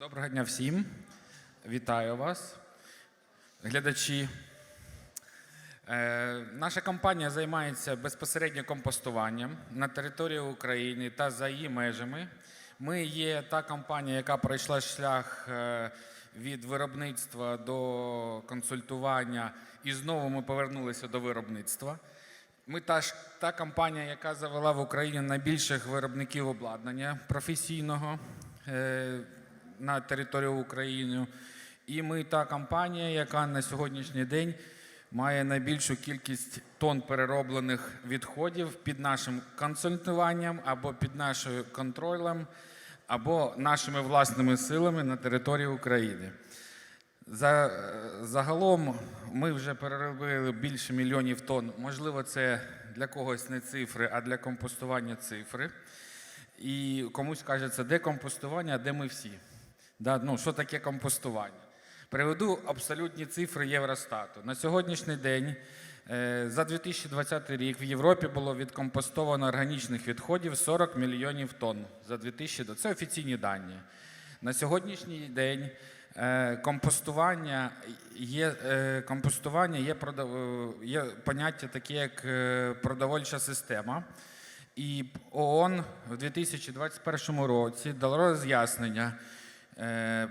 Доброго дня всім. Вітаю вас, глядачі. Е, наша компанія займається безпосередньо компостуванням на території України та за її межами. Ми є та компанія, яка пройшла шлях е, від виробництва до консультування, і знову ми повернулися до виробництва. Ми та ж та компанія, яка завела в Україні найбільших виробників обладнання професійного е, на територію України. І ми та компанія, яка на сьогоднішній день має найбільшу кількість тонн перероблених відходів під нашим консультуванням або під нашим контролем, або нашими власними силами на території України. За, загалом ми вже переробили більше мільйонів тонн. Можливо, це для когось не цифри, а для компостування цифри. І комусь кажеться, де компостування, де ми всі. Да, ну, що таке компостування? Приведу абсолютні цифри Євростату. На сьогоднішній день е, за 2020 рік в Європі було відкомпостовано органічних відходів 40 мільйонів тонн. За 2020. Це офіційні дані. На сьогоднішній день е, компостування є, е, компостування є, є поняття таке, як продовольча система. І ООН в 2021 році дало роз'яснення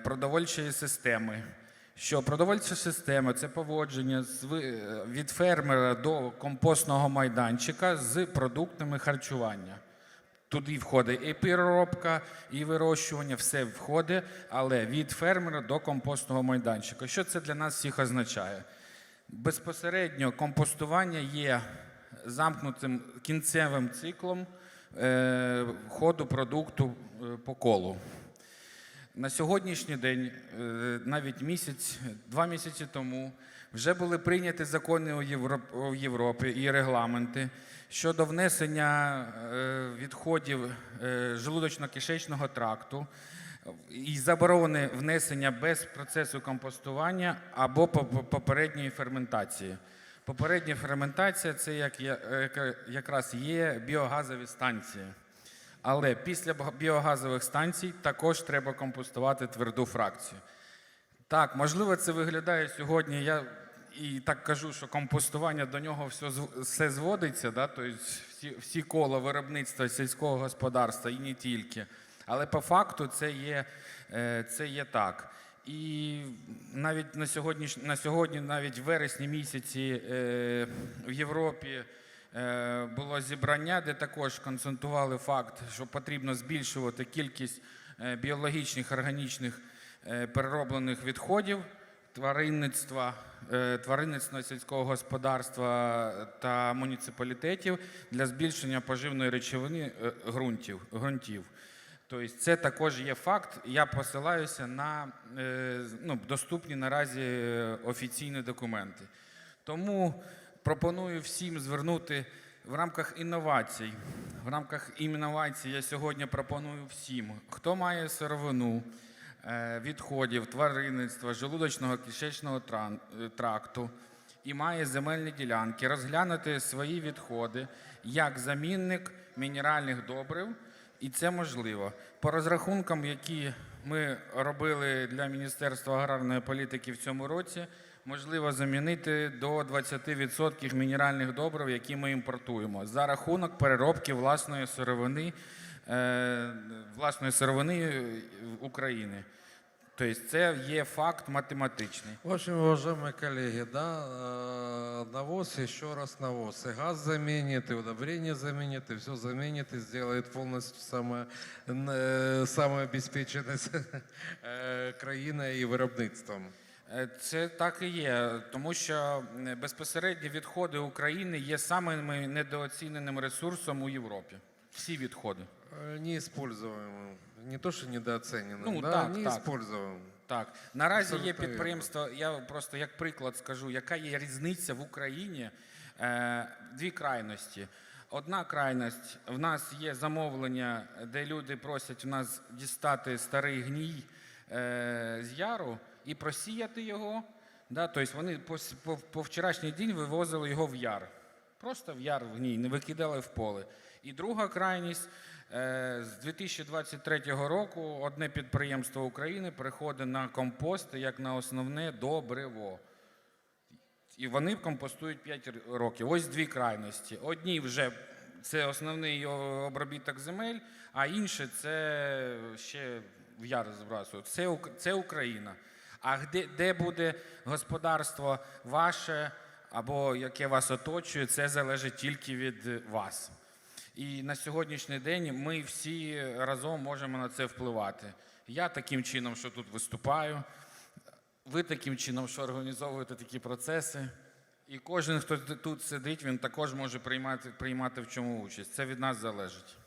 продовольчої системи, що продовольча система це поводження е, від фермера до компостного майданчика з продуктами харчування. Туди входить і переробка, і вирощування, все входить, але від фермера до компостного майданчика. Що це для нас всіх означає? Безпосередньо компостування є замкнутим кінцевим циклом е, ходу продукту е, по колу. На сьогоднішній день, е, навіть місяць, два місяці тому, вже були прийняті закони у Європі і регламенти щодо внесення е, відходів е, желудочно-кишечного тракту і заборони внесення без процесу компостування або по- по- попередньої ферментації. Попередня ферментація це якраз є біогазові станції. Але після біогазових станцій також треба компостувати тверду фракцію. Так, можливо, це виглядає сьогодні. Я і так кажу, що компостування до нього все, все зводиться, да? тобто всі, всі кола виробництва сільського господарства і не тільки. Але по факту це є, е, це є так. І навіть на сьогодні, на сьогодні, навіть в вересні місяці е, в Європі було зібрання, де також концентрували факт, що потрібно збільшувати кількість е, біологічних органічних е, перероблених відходів тваринництва, е, тваринництва сільського господарства та муніципалітетів для збільшення поживної речовини е, ґрунтів. ґрунтів. Тобто це також є факт. Я посилаюся на е, ну, доступні наразі е, офіційні документи. Тому пропоную всім звернути в рамках інновацій. В рамках інновацій я сьогодні пропоную всім, хто має сировину, е, відходів, тваринництва, желудочного кишечного е, тракту і має земельні ділянки, розглянути свої відходи як замінник мінеральних добрив, і це можливо. По розрахункам, які ми робили для Міністерства аграрної політики в цьому році, можливо замінити до 20% мінеральних добрив, які ми імпортуємо, за рахунок переробки власної сировини, е, власної сировини е, України. Тобто це є факт математичний. В общем, уважаемые коллеги, да, э, навоз, еще раз навоз. И газ заменит, и удобрение заменит, и все заменит, и сделает полностью самое, н- э, самообеспеченность э, країною і виробництвом. Е, Це так і є, тому що е, безпосередні відходи України є самим недооціненим ресурсом у Європі. Всі відходи. Э, Неиспользуемым. Не то, что недооцененным, Ну, да, так, так. неиспользуемым. Так, наразі є Абсолютно вірно. підприємство. Я просто як приклад скажу, яка є різниця в Україні. Е, дві крайності. Одна крайність в нас є замовлення, де люди просять в нас дістати старий гній е, з яру і просіяти його. Да, тобто вони по, по, по вчорашній день вивозили його в яр. Просто в яр в гній, не викидали в поле. І друга крайність Е, З 2023 року одне підприємство України переходить на компост як на основне добриво. І вони компостують 5 років. Ось дві крайності. Одні вже це основний обробіток земель, а інше це ще в яр збрасують. Це Україна. А де, де буде господарство ваше або яке вас оточує, це залежить тільки від вас. І на сьогоднішній день ми всі разом можемо на це впливати. Я таким чином, що тут виступаю, ви таким чином, що організовуєте такі процеси. І кожен, хто тут сидить, він також може приймати, приймати в чому участь. Це від нас залежить.